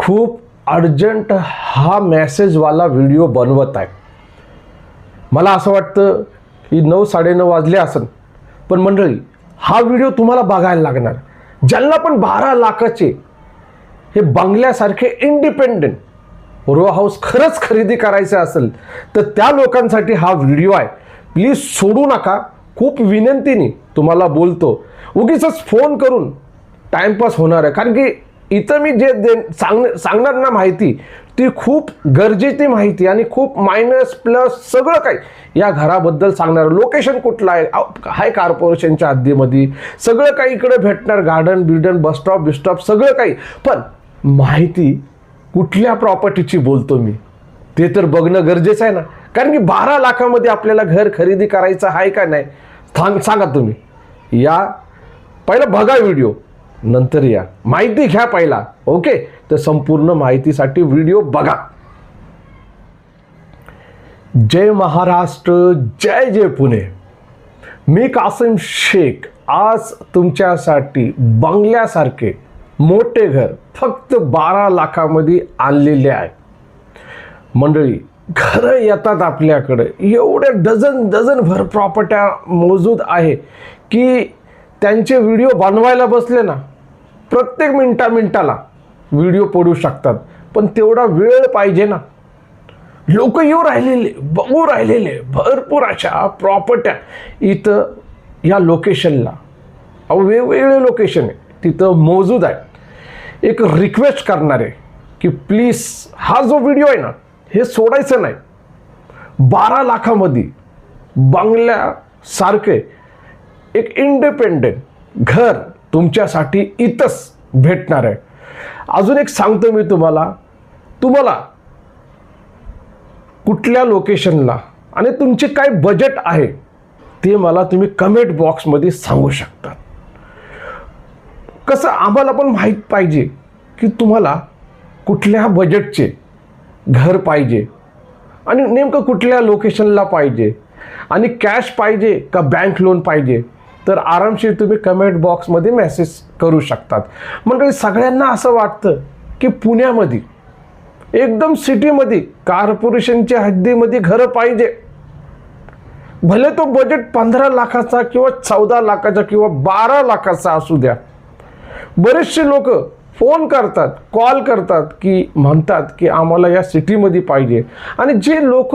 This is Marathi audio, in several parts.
खूप अर्जंट हा मॅसेजवाला व्हिडिओ बनवत आहे. मला असं वाटतं की नऊ साडेनऊ वाजले असन. पण मंडळी हा व्हिडिओ तुम्हाला बघायला लागणार. ज्यांना पण बारा लाखाचे हे बंगल्यासारखे इंडिपेंडेंट रो हाऊस खरंच खरेदी करायचं असेल तर त्या लोकांसाठी हा व्हिडिओ आहे. प्लीज सोडू नका. खूप विनंतीने तुम्हाला बोलतो. उगीच फोन करून टाइमपास होणार आहे. कारण की इथं मी जे दे सांग सांगणार ना माहिती ती खूप गरजेची माहिती आणि खूप मायनस प्लस सगळं काही या घराबद्दल सांगणार. लोकेशन कुठलं आहे? हाय कॉर्पोरेशनच्या हद्दीमध्ये. सगळं काही इकडे भेटणार. गार्डन बिर्डन बसस्टॉप बिस्टॉप सगळं काही. पण माहिती कुठल्या प्रॉपर्टीची बोलतो मी? ते तर बघणं गरजेचं आहे ना. कारण की बारा लाखामध्ये आपल्याला घर खरेदी करायचं आहे का नाही? सांग सांगा तुम्ही. या पहिलं बघा व्हिडिओ नंतर या. माहिती घ्या पहिला ओके? तर संपूर्ण माहितीसाठी व्हिडिओ बघा. जय महाराष्ट्र जय जय पुणे. मी कासिम शेख आज तुमच्यासाठी बंगल्यासारखे मोठे घर फक्त बारा लाखामध्ये आणलेले आहे. मंडळी घरं येतात आपल्याकडे. एवढे डझन डझन भर प्रॉपर्ट्या मोजूद आहे की त्यांचे व्हिडिओ बनवायला बसले ना. प्रत्येक मिनटा मिनटाला व्हिडिओ पडू शकतात. पण तेवढा वेळ पाहिजे ना. लोक येऊ राहिलेले बघू राहिलेले भरपूर अशा प्रॉपर्ट्या इथं या लोकेशनला अहो वेगवेगळे लोकेशन आहे तिथं मोजूद आहे एक रिक्वेस्ट करणार आहे की प्लीज हा जो व्हिडिओ आहे ना हे सोडायचं नाही. बारा लाखामध्ये बंगल्यासारखे एक इंडिपेंडेंट घर तुमच्यासाठी इथंच भेटणार आहे. अजून एक सांगतो मी तुम्हाला. तुम्हाला कुठल्या लोकेशनला आणि तुमचे काय बजेट आहे ते मला तुम्ही कमेंट बॉक्समध्ये सांगू शकता. कसं आम्हाला पण माहीत पाहिजे की तुम्हाला कुठल्या बजेटचे घर पाहिजे आणि नेमकं कुठल्या लोकेशनला पाहिजे आणि कॅश पाहिजे का बँक लोन पाहिजे? तर आरामशीर तुम्ही कमेंट बॉक्समध्ये मेसेज करू शकतात. म्हणजे सगळ्यांना असं वाटतं की पुण्यामध्ये एकदम सिटीमध्ये कॉर्पोरेशनच्या हद्दीमध्ये घरं पाहिजे. भले तो बजेट पंधरा लाखाचा किंवा चौदा लाखाचा किंवा बारा लाखाचा असू द्या. बरेचसे लोक फोन करतात कॉल करतात की म्हणतात की आम्हाला या सिटीमध्ये पाहिजे. आणि जे लोक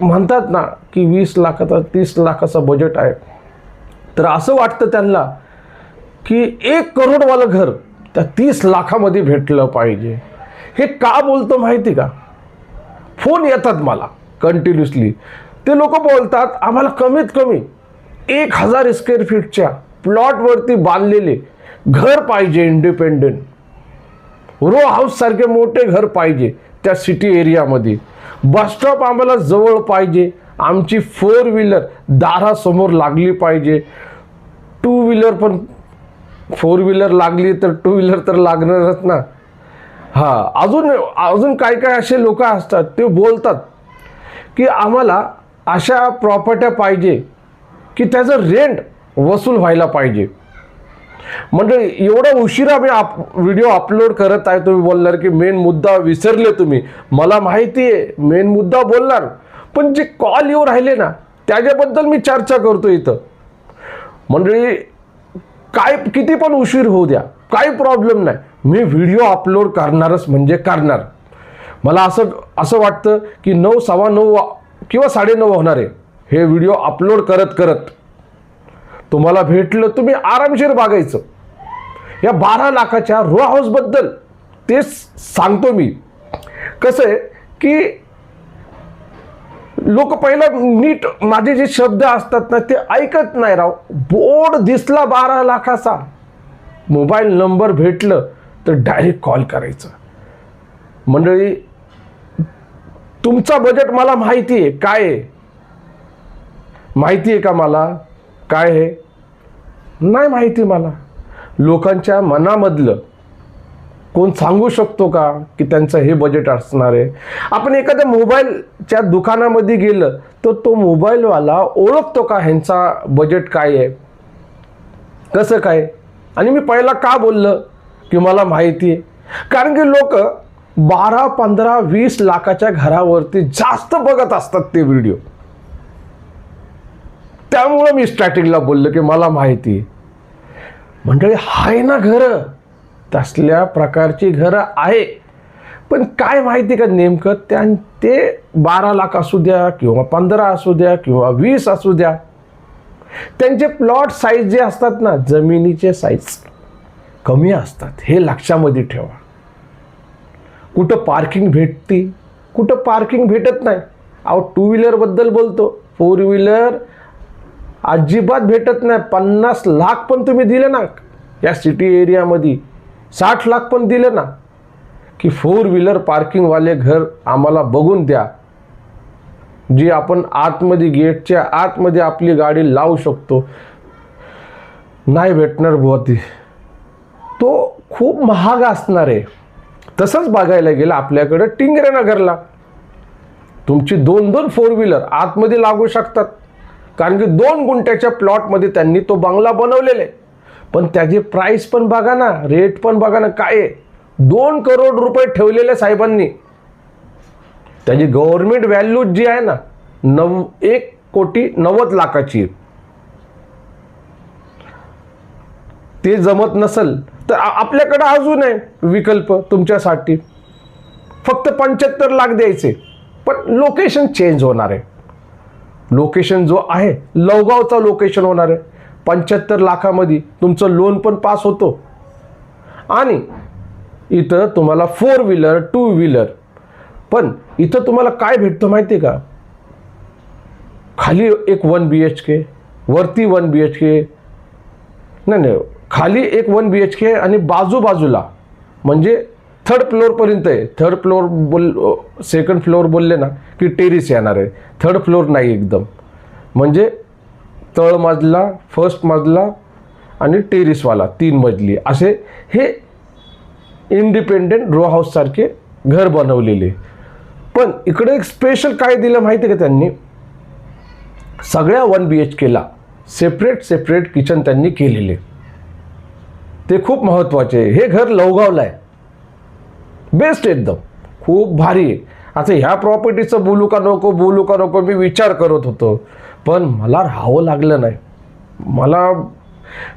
म्हणतात ना की वीस लाखाचा तीस लाखाचा बजेट आहे तर असं वाटतं त्यांना की एक करोडवालं घर त्या तीस लाखामध्ये भेटलं पाहिजे. हे का बोलतो माहिती का? फोन येतात मला कंटिन्युअसली ते लोक बोलतात आम्हाला कमीत कमी एक हजार स्क्वेअर फीटच्या प्लॉटवरती बांधलेले घर पाहिजे इंडिपेंडेंट रो हाऊससारखे मोठे घर पाहिजे त्या सिटी एरियामध्ये बसस्टॉप आम्हाला जवळ पाहिजे. आमची फोर व्हीलर दारासमोर लागली पाहिजे. टू व्हीलर पण फोर व्हीलर लागली तर टू व्हीलर तर लागणारच ना. हां अजून अजून काय काय असे लोक असतात ते बोलतात की आम्हाला अशा प्रॉपर्ट्या पाहिजे की त्याचं रेंट वसूल व्हायला पाहिजे. म्हणजे एवढा उशिरा मी आप व्हिडिओ अपलोड करत आहे तुम्ही बोलणार की मेन मुद्दा विसरले तुम्ही. मला माहिती आहे मेन मुद्दा बोलणार. पण जे कॉल येऊ राहिले ना त्याच्याबद्दल मी चर्चा करतो इथं. मंडळी काय किती पण उशीर होऊ द्या काही प्रॉब्लेम नाही. मी व्हिडिओ अपलोड करणारच म्हणजे करणार. मला असं असं वाटतं की नऊ सव्वा नऊ वा- किंवा साडेनऊ होणार आहे. हे व्हिडिओ अपलोड करत करत. तुम्हाला भेटलं तुम्ही आरामशीर बघायचं या बारा लाखाच्या रो हाऊसबद्दल तेच सांगतो मी. कसं आहे की लोक पहिलं नीट माझे जे शब्द असतात ना ते ऐकत नाही राव. बोर्ड दिसला बारा लाखाचा. मोबाईल नंबर भेटलं तर डायरेक्ट कॉल करायचं. मंडळी तुमचा बजेट मला माहिती आहे. काय आहे? माहिती आहे का मला? काय आहे? नाही माहिती मला. लोकांच्या मनामधलं कोण सांगू शकतो का की त्यांचं हे बजेट असणार आहे? आपण एखाद्या मोबाईलच्या दुकानामध्ये गेलं तर तो मोबाईलवाला ओळखतो का ह्यांचा बजेट काय आहे? कसं काय? आणि मी पहिला का बोललं की मला माहिती आहे? कारण की लोक बारा पंधरा वीस लाखाच्या घरावरती जास्त बघत असतात ते व्हिडिओ त्यामुळं मी स्टार्टिंगला बोललो की मला माहिती आहे. मंडळी आहे ना घरं. तसल्या प्रकारची घरं आहे. पण काय माहिती का नेमकं? त्या ते बारा लाख असू द्या किंवा पंधरा असू द्या किंवा वीस असू द्या. त्यांचे प्लॉट साईज जे असतात ना जमिनीचे साईज कमी असतात. हे लक्षामध्ये ठेवा. कुठं पार्किंग भेटते? कुठं पार्किंग भेटत नाही? अहो टू व्हीलरबद्दल बोलतो. फोर व्हीलर अजिबात भेटत नाही. पन्नास लाख पण तुम्ही दिले ना या सिटी एरियामध्ये साठ लाख पण दिले ना की फोर व्हीलर पार्किंगवाले घर आम्हाला बघून द्या. जी आपण आतमध्ये गेटच्या आतमध्ये आपली गाडी लावू शकतो. नाही भेटणार बुवा ती. तो खूप महाग असणार आहे. तसंच बघायला गेलं आपल्याकडं टिंगरे नगरला तुमची दोन दोन फोर व्हीलर आतमध्ये लागू शकतात. कारण की दोन गुंट्याच्या प्लॉटमध्ये त्यांनी तो बंगला बनवलेला आहे. पण त्याची प्राईस पण बघा ना रेट पण बघा ना काय आहे. दोन करोड रुपये ठेवलेले साहेबांनी. त्याची गव्हर्नमेंट व्हॅल्यू जी आहे ना नव एक कोटी नव्वद लाखाची ते जमत नसल तर आपल्याकडं अजून आहे विकल्प तुमच्यासाठी. फक्त पंच्याहत्तर लाख द्यायचे पण लोकेशन चेंज होणार आहे. लोकेशन जो आहे लवगावचा लोकेशन होणार आहे. पंच्याहत्तर लाखामध्ये तुमचं लोन पण पास होतो. आणि इथं तुम्हाला फोर व्हीलर टू व्हीलर पण इथं तुम्हाला काय भेटतं माहिती आहे का? खाली एक वन बी एच के वरती वन बी एच के नाही नाही खाली एक वन बी एच के आणि बाजूबाजूला म्हणजे थर्ड फ्लोअरपर्यंत आहे. थर्ड फ्लोअर बोल सेकंड फ्लोअर बोलले ना की टेरिस येणार आहे. थर्ड फ्लोअर नाही एकदम. म्हणजे तळ मजला फर्स्ट मजला आणि टेरिसवाला तीन मजली असे हे इंडिपेंडेंट रो हाऊससारखे घर बनवलेले. पण इकडे एक स्पेशल काय दिलं माहिती का त्यांनी? सगळ्या वन बी एच केला सेपरेट सेपरेट किचन त्यांनी केलेले. ते खूप महत्त्वाचे हे घर लवगावला आहे बेस्ट एकदम. खूप भारी आहे. आता ह्या प्रॉपर्टीचं बोलू का नको बोलू का नको मी विचार करत होतो. पण मला राहावं लागलं नाही. मला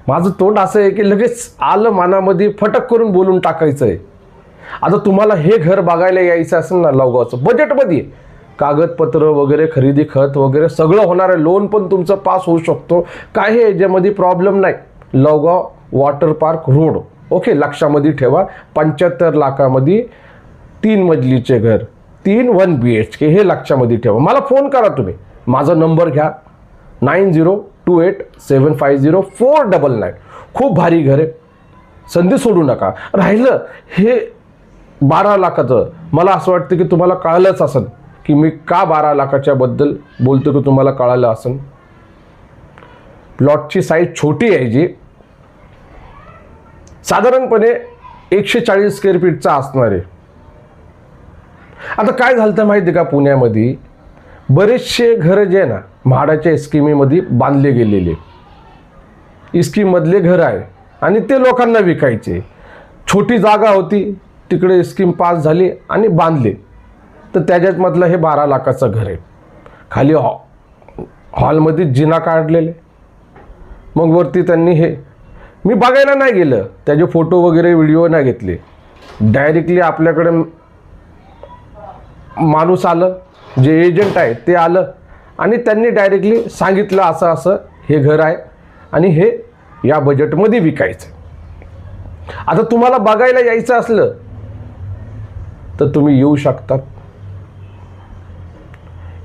माझं तोंड असं आहे की लगेच आलं मनामध्ये फटक करून बोलून टाकायचं आहे आता तुम्हाला हे घर बघायला यायचं असेल ना लवगावचं बजेटमध्ये कागदपत्र वगैरे खरेदी खत वगैरे सगळं होणार आहे. लोन पण तुमचं पास होऊ शकतो. काही याच्यामध्ये प्रॉब्लेम नाही. Lavgaon water park road okay लक्षामध्ये ठेवा. पंच्याहत्तर लाखामध्ये तीन मजलीचे घर. तीन वन बी एच के हे लक्षामध्ये ठेवा. मला फोन करा तुम्ही. माझा नंबर घ्या. Nine zero two eight seven five zero four double nine. खूप भारी घर आहे. संधी सोडू नका. राहिलं हे बारा लाखाचं. मला असं वाटतं की तुम्हाला कळलंच असेल की मी का बारा लाखाच्याबद्दल बोलतो की तुम्हाला कळालं असेल. प्लॉटची साईज छोटी आहे जी. साधारणपणे एकशे चाळीस स्क्वेअर फीटचा असणार आहे. आता काय झालं तर माहिती आहे का पुण्यामध्ये? बरेचसे घरं जे आहे ना म्हाडाच्या स्कीमीमध्ये बांधले गेलेले स्कीममधले घर आहे आणि ते लोकांना विकायचे छोटी जागा होती तिकडे स्कीम पास झाली आणि बांधले. तर त्याच्यात मधलं हे बारा लाखाचं घर आहे. खाली हॉ हॉलमध्ये जिना काढलेले. मग वरती त्यांनी हे मी बघायला नाही गेलं. त्याचे फोटो वगैरे व्हिडिओ नाही घेतले. डायरेक्टली आपल्याकडे माणूस आलं. जे एजंट आहे ते आलं आणि त्यांनी डायरेक्टली सांगितलं असं असं हे घर आहे आणि हे या बजेटमध्ये विकायचं. आता तुम्हाला बघायला यायचं असलं तर तुम्ही येऊ शकतात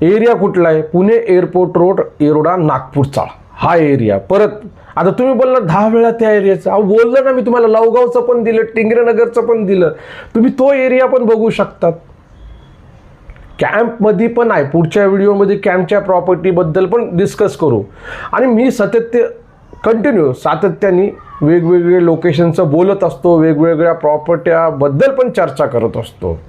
एरिया कुठला आहे? पुणे एअरपोर्ट रोड येरोडा नागपूरचा हा एरिया परत आता तुम्ही बोलला दहा वेळा त्या एरियाचा बोललं ना मी तुम्हाला लवगावचं पण दिलं टिंगरेनगरचं पण दिलं. तुम्ही तो एरिया पण बघू शकतात. कॅम्पमध्ये पण आहे. पुढच्या व्हिडिओमध्ये कॅम्पच्या प्रॉपर्टीबद्दल पण डिस्कस करू. आणि मी सातत्य कंटिन्यू सातत्याने वेगवेगळे लोकेशनचं बोलत असतो. वेगवेगळ्या प्रॉपर्ट्याबद्दल पण चर्चा करत असतो.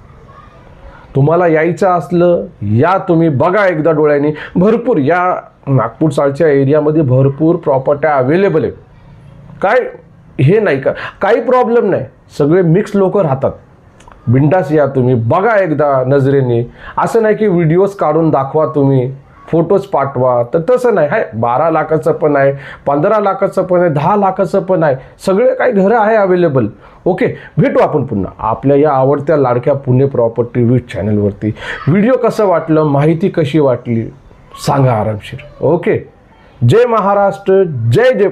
तुम्हाला यायचं असलं या तुम्ही बघा एकदा डोळ्यांनी. भरपूर या नागपूर साळच्या एरियामध्ये भरपूर प्रॉपर्ट्या अवेलेबल आहेत. काय हे नाही का? काही प्रॉब्लेम नाही. सगळे मिक्स लोक राहतात. बिंडास या तुम्ही. बघा एकदा नजरेने. असं नाही की व्हिडिओज काढून दाखवा तुम्ही. फोटोज पाठवा. तर तसं नाही. आहे बारा लाखाचं पण आहे पंधरा लाखाचं पण आहे दहा लाखाचं पण आहे. सगळे काही घरं आहे अवेलेबल ओके भेटू आपण पुन्हा. आपल्या या आवडत्या लाडक्या पुणे प्रॉपर्टी वीज चॅनलवरती व्हिडिओ कसं वाटलं? माहिती कशी वाटली? सांगा आरामशीर. ओके जय महाराष्ट्र. जय जय